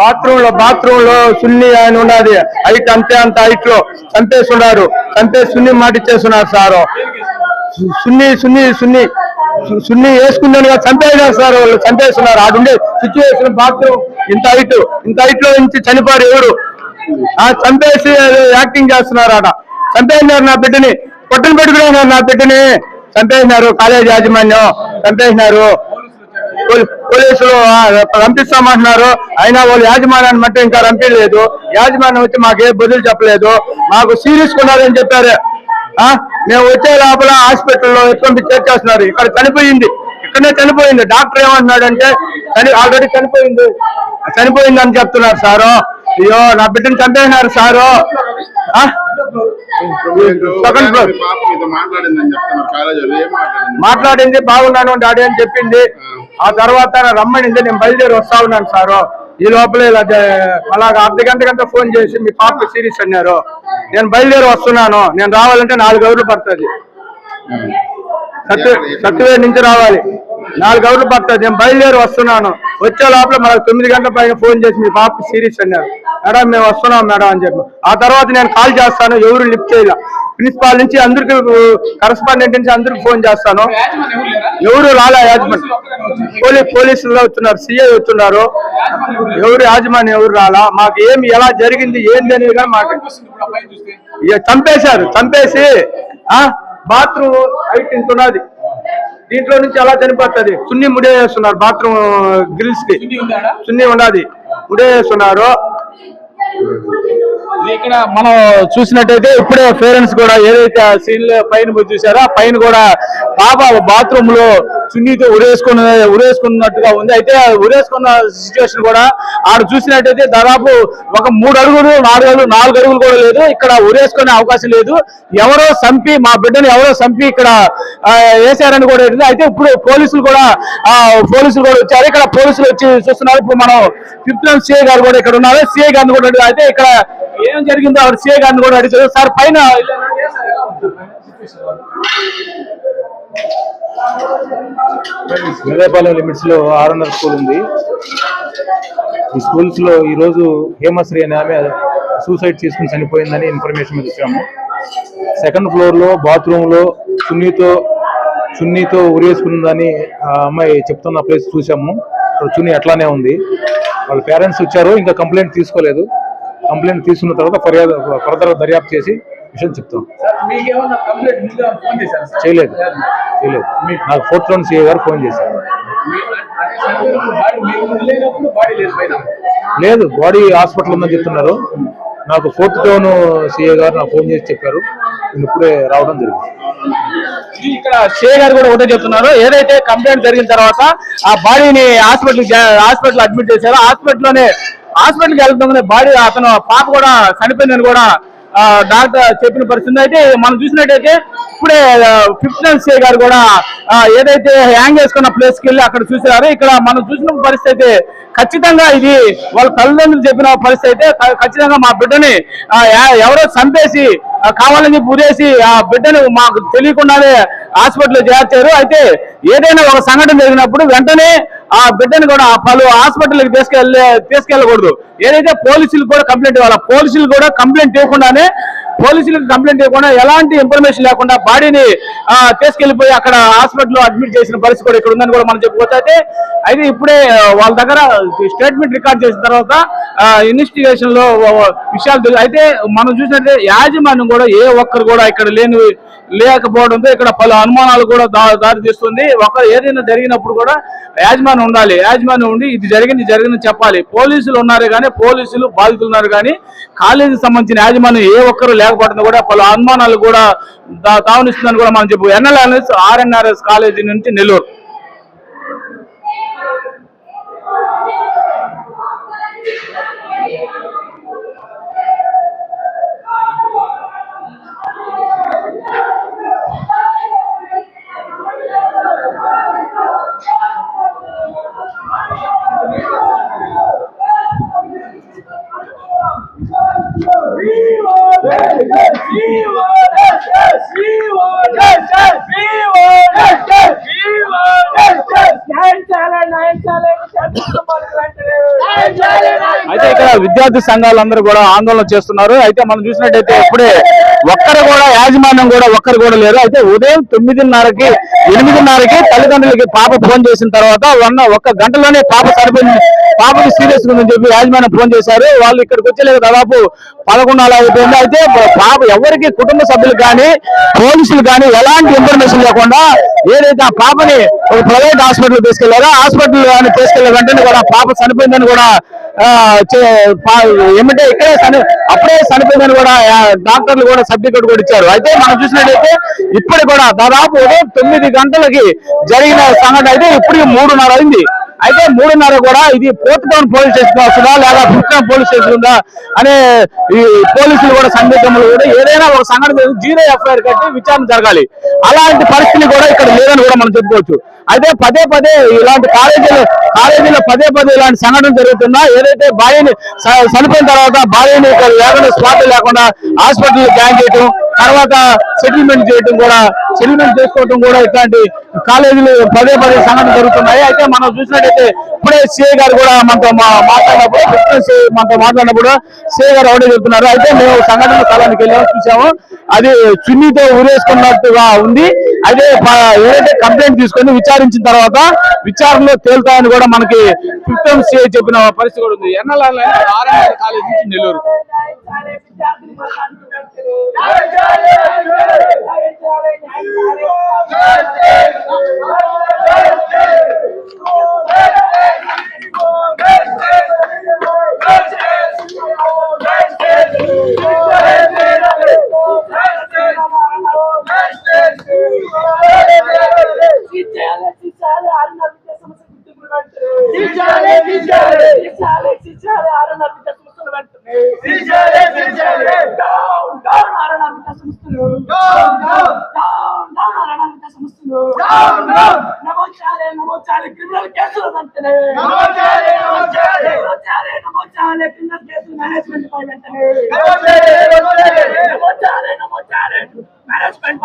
బాత్రూమ్లో బాత్రూమ్లో సున్ని ఆయన ఉన్నది. హైట్ అంతే అంత హైట్లో చంపేస్తున్నారు. చంపే సున్ని మాటిచ్చేస్తున్నారు సారు. సున్ని సున్ని సున్ని సున్ని వేసుకున్నాను కదా చంపేసినారు సార్ వాళ్ళు చంపేస్తున్నారు. ఆడుండే సిచ్యువేషన్ బాత్రూమ్ ఇంత హైట్ ఇంత హైట్లో నుంచి చనిపోయారు ఎవరు? ఆ చంపేసి యాక్టింగ్ చేస్తున్నారు ఆడ. చంపేసినారు నా బిడ్డని. పొట్టను పెట్టుకున్నారు నా బిడ్డని. చంపేసినారు కాలేజ్ యాజమాన్యం. చంపేసినారు పోలీ- పోలీసులు రంపిస్తామంటున్నారు పంపిస్తామంటున్నారు అయినా వాళ్ళు యాజమాన్యాన్ని మట్టి ఇంకా రంపించలేదు యాజమాన్యం వచ్చి మాకు బదులు చెప్పలేదు. మాకు సీరియస్ ఉన్నారని చెప్పారు. మేము వచ్చే లోపల హాస్పిటల్లో ఎటువంటి చేర్చేస్తున్నారు ఇక్కడ చనిపోయింది. ఇక్కడనే చనిపోయింది. డాక్టర్ ఏమంటున్నాడంటే చని ఆల్రెడీ చనిపోయింది. చనిపోయింది అని చెప్తున్నారు సారు. అయ్యో నా బిడ్డని చంపేసినారు సారు. సెకండ్ ఫ్లోర్ మాట్లాడింది బాగున్నాను డాడీ అని చెప్పింది. ఆ. తర్వాత రమ్మనింది నేను బయలుదేరి వస్తా ఉన్నాను సారు. ఈ లోపల ఇలా అలాగ అర్ధ గంట గంట ఫోన్ చేసి మీ పాప సీరియస్ అన్నారు. నేను బయలుదేరి వస్తున్నాను. నేను రావాలంటే నాలుగు గౌర్లు పడుతుంది. సత్య సత్యవేడ్ నుంచి రావాలి. నాలుగు గవర్లు పడుతుంది నేను బయలుదేరి వస్తున్నాను. వచ్చే లోపల మనకు తొమ్మిది గంటల పైన ఫోన్ చేసి మీ పాప సీరియస్ అన్నారు. మేడం మేము వస్తున్నాం మేడం అని చెప్పి. ఆ తర్వాత నేను కాల్ చేస్తాను. ఎవరు లిఫ్ట్ చేయాల. ప్రిన్సిపాల్ నుంచి అందరికి కరస్పాండెంట్ నుంచి అందరికి ఫోన్ చేస్తాను. ఎవరు రాలే యాజమాన్? పోలీస్ పోలీసులు వస్తున్నారు. సిఐ వస్తున్నారు. ఎవరు ఎవరు యాజమాన్యం ఎవరు రాలా? మాకు ఏమి ఎలా జరిగింది ఏంది అనేది కానీ మాకు ఇక చంపేశారు. చంపేసి బాత్రూమ్ హైట్ ఇంత ఉన్నది. దీంట్లో నుంచి ఎలా చనిపోతుంది. సున్ని ముడేస్తున్నారు బాత్రూమ్ గ్రిల్స్కి చున్నీ ఉన్నది ముడేస్తున్నారు ఇది ఇక్కడ మనం చూసినట్టయితే ఇప్పుడే పేరెంట్స్ కూడా ఏదైతే సీన్లో పైన పోయి చూసారో ఆ పైన కూడా పాప బాత్రూమ్లో చున్నీతో ఉరేసుకున్న ఉరేసుకున్నట్టుగా ఉంది. అయితే ఉరేసుకున్న సిచ్యువేషన్ కూడా ఆడ చూసినట్టయితే దాదాపు ఒక మూడు అడుగులు నాలుగు అడుగులు నాలుగు అడుగులు కూడా లేదు. ఇక్కడ ఉరేసుకునే అవకాశం లేదు. ఎవరో సంపి మా బిడ్డను ఎవరో సంపి ఇక్కడ వేసారని వేశారని కూడా ఉంది. అయితే ఇప్పుడు పోలీసులు కూడా ఆ, పోలీసులు కూడా వచ్చారు. ఇక్కడ పోలీసులు వచ్చి చూస్తున్నారు. ఇప్పుడు మనం ఫిఫ్త్ సిఐ గారు కూడా ఇక్కడ ఉన్నారు. సిఐ గారిని కూడా అయితే ఇక్కడ ఏం జరిగిందో ఆవిడ సీఏ గారిని కూడా అడిగారు. సార్ పైన మెదపాలెం లిమిట్స్లో ఆర్ఎన్ఆర్ స్కూల్ ఉంది. ఈ స్కూల్స్లో ఈ రోజు హేమశ్రీ అనే ఆమె సూసైడ్ చేసుకుని చనిపోయిందని ఇన్ఫర్మేషన్ మీద వచ్చాము. సెకండ్ ఫ్లోర్లో బాత్రూమ్లో చున్నీతో చున్నీతో ఉరేసుకుందని ఆ అమ్మాయి చెప్తున్న ప్లేస్ చూసాము. అక్కడ చున్నీ అట్లానే ఉంది. వాళ్ళ పేరెంట్స్ వచ్చారు ఇంకా కంప్లైంట్ తీసుకోలేదు. కంప్లైంట్ తీసుకున్న తర్వాత ఫర్యాదు ఫర్దర్ దర్యాప్తు చేసి విషయం చెప్తాం. మీకు ఏమన్నా కంప్లైంట్ ముందుగా ఫోన్ చేశారు సార్? చేయలేదు. చేయలేదు. నాకు ఫోర్త్ రౌండ్ సిఏ గారు ఫోన్ చేశారు. లేదు బాడీ హాస్పిటల్ ఉందని చెప్తున్నారు. నాకు ఫోర్త్ టౌన్ సిఏ గారు నాకు ఫోన్ చేసి చెప్పారు. నేను ఇప్పుడే రావడం జరిగింది. ఇక్కడ షే గారు కూడా ఒకటే చెప్తున్నారు. ఏదైతే కంప్లైంట్ జరిగిన తర్వాత ఆ బాడీని హాస్పిటల్ హాస్పిటల్ అడ్మిట్ చేశారో హాస్పిటల్ హాస్పిటల్కి హాస్పిటల్కి బాడీ అతను పాప కూడా చనిపోయిందని కూడా డాక్టర్ చెప్పిన పరిస్థితి. అయితే మనం చూసినట్టయితే ఇప్పుడే ఫిఫ్టీన్ సే గారు కూడా ఏదైతే హ్యాంగ్ చేసుకున్న ప్లేస్కి వెళ్ళి అక్కడ చూసారో ఇక్కడ మనం చూసిన పరిస్థితి అయితే ఖచ్చితంగా ఇది వాళ్ళ తల్లిదండ్రులు చెప్పిన పరిస్థితి అయితే ఖచ్చితంగా మా బిడ్డని ఎవరో చంపేసి కావాలని చెప్పి ఉరేసి ఆ బిడ్డను మాకు తెలియకుండానే హాస్పిటల్లో చేర్చారు. అయితే ఏదైనా ఒక సంఘటన జరిగినప్పుడు వెంటనే ఆ బిడ్డని కూడా పలు హాస్పిటల్కి తీసుకెళ్ళే తీసుకెళ్ళకూడదు. ఏదైతే పోలీసులు కూడా కంప్లైంట్ ఇవ్వాలి పోలీసులు కూడా కంప్లైంట్ ఇవ్వకుండానే పోలీసులకు కంప్లైంట్ ఇవ్వకుండా ఎలాంటి ఇన్ఫర్మేషన్ లేకుండా బాడీని తీసుకెళ్ళిపోయి అక్కడ హాస్పిటల్లో అడ్మిట్ చేసిన పరిస్థితి కూడా ఇక్కడ ఉందని కూడా మనం చెప్పుకోవచ్చు. అయితే అయితే ఇప్పుడే వాళ్ళ దగ్గర స్టేట్మెంట్ రికార్డ్ చేసిన తర్వాత ఇన్వెస్టిగేషన్లో విషయాలు అయితే మనం చూసినట్టే యాజమాన్యం కూడా ఏ ఒక్కరు కూడా ఇక్కడ లేని లేకపోవడంతో ఇక్కడ పలు అనుమానాలు కూడా దారి తీస్తుంది. ఒక ఏదైనా జరిగినప్పుడు కూడా యాజమాన్యం ఉండాలి. యాజమాన్యం ఉండి ఇది జరిగింది జరిగింది చెప్పాలి. పోలీసులు ఉన్నారు కానీ పోలీసులు బాధితులు ఉన్నారు కానీ కాలేజీకి సంబంధించిన యాజమాన్యం ఏ ఒక్కరు లేకపోవడం కూడా పలు అనుమానాలు కూడా దా- తావనిస్తుందని కూడా మనం చెప్పు ఎన్ఎల్ఎన్ఎస్ ఆర్ఎన్ఆర్ఎస్ కాలేజీ నుంచి నెల్లూరు. విద్యార్థి సంఘాలందరూ కూడా ఆందోళన చేస్తున్నారు. అయితే మనం చూసినట్టయితే ఇప్పుడే ఒక్కరు కూడా యాజమాన్యం కూడా ఒక్కరు కూడా లేరు. అయితే ఉదయం తొమ్మిదిన్నరకి ఎనిమిదిన్నరకి తల్లిదండ్రులకి పాప ఫోన్ చేసిన తర్వాత వన్ ఒక్క గంటలోనే పాప సరిపోయింది పాపకి సీరియస్ ఉందని చెప్పి యాజమాన్యం ఫోన్ చేశారు. వాళ్ళు ఇక్కడికి వచ్చేలేక దాదాపు పదకొండు అలా అయిపోయింది. అయితే పాప ఎవరికి కుటుంబ సభ్యులు కానీ పోలీసులు కానీ ఎలాంటి ఇన్ఫర్మేషన్ లేకుండా ఏదైతే ఆ పాపని ఒక ప్రైవేట్ హాస్పిటల్ తీసుకెళ్ళారో హాస్పిటల్ కానీ తీసుకెళ్ళే వెంటనే కూడా పాప చనిపోయిందని కూడా చే- పా- ఏమంటే ఇక్కడే చని అప్పుడే చనిపోయిందని కూడా డాక్టర్లు కూడా సర్టిఫికేట్ కూడా ఇచ్చారు. అయితే మనం చూసినట్టయితే ఇప్పుడు కూడా దాదాపు తొమ్మిది గంటలకి జరిగిన సంఘటన అయితే ఇప్పుడు మూడున్నర అయింది. అయితే మూడున్నర కూడా ఇది పోర్ట్ టౌన్ పోలీస్ స్టేషన్ వస్తుందా లేదా ఫిఫ్టీన్ పోలీస్ స్టేషన్ ఉందా అనే ఈ పోలీసులు కూడా సందేహములు కూడా ఏదైనా ఒక సంఘటన జీరో ఎఫ్ఐఆర్ కట్టి విచారణ జరగాలి. అలాంటి పరిస్థితి కూడా ఇక్కడ లేదని కూడా మనం చెప్పుకోవచ్చు. అయితే పదే పదే ఇలాంటి కాలేజీలు కాలేజీలో పదే పదే ఇలాంటి సంఘటన జరుగుతున్నా ఏదైతే భార్యని చనిపోయిన తర్వాత భార్యని ఇక్కడ లేకుండా స్పాట్ లేకుండా హాస్పిటల్ జాయిన్ చేయటం తర్వాత సెటిల్మెంట్ చేయటం కూడా సెటిల్మెంట్ చేసుకోవటం కూడా ఇట్లాంటి కాలేజీలు పదే పదే సంఘటన జరుగుతున్నాయి. అయితే మనం చూసినట్టయితే ఇప్పుడే సిఐ గారు కూడా మనతో మా- మాట్లాడినప్పుడు ఫిట్నెస్ CA మనతో మాట్లాడినప్పుడు సిఐ గారు ఒకటే చెప్తున్నారు. అయితే మేము సంఘటన స్థలానికి వెళ్ళాము చూసాము అది చున్నీతో ఊరేసుకున్నట్టుగా ఉంది. అదే ఏదైతే కంప్లైంట్ తీసుకొని విచారించిన తర్వాత విచారణలో తేలుతాయని కూడా మనకి ఫిఫ్త్ సిఐ చెప్పిన పరిస్థితి కూడా ఉంది. ఎన్ఎల్ఆర్ కాలేజ్ నుంచి నెల్లూరు క్రిమినల్ కేసులు వెంటనే నమోదు చేయాలి నమోదు చేయాలి క్రిమినల్ కేసులు మేనేజ్మెంట్ పై వెంటనే నమోదు చేయాలి నమోదు చేయాలి మేనేజ్మెంట్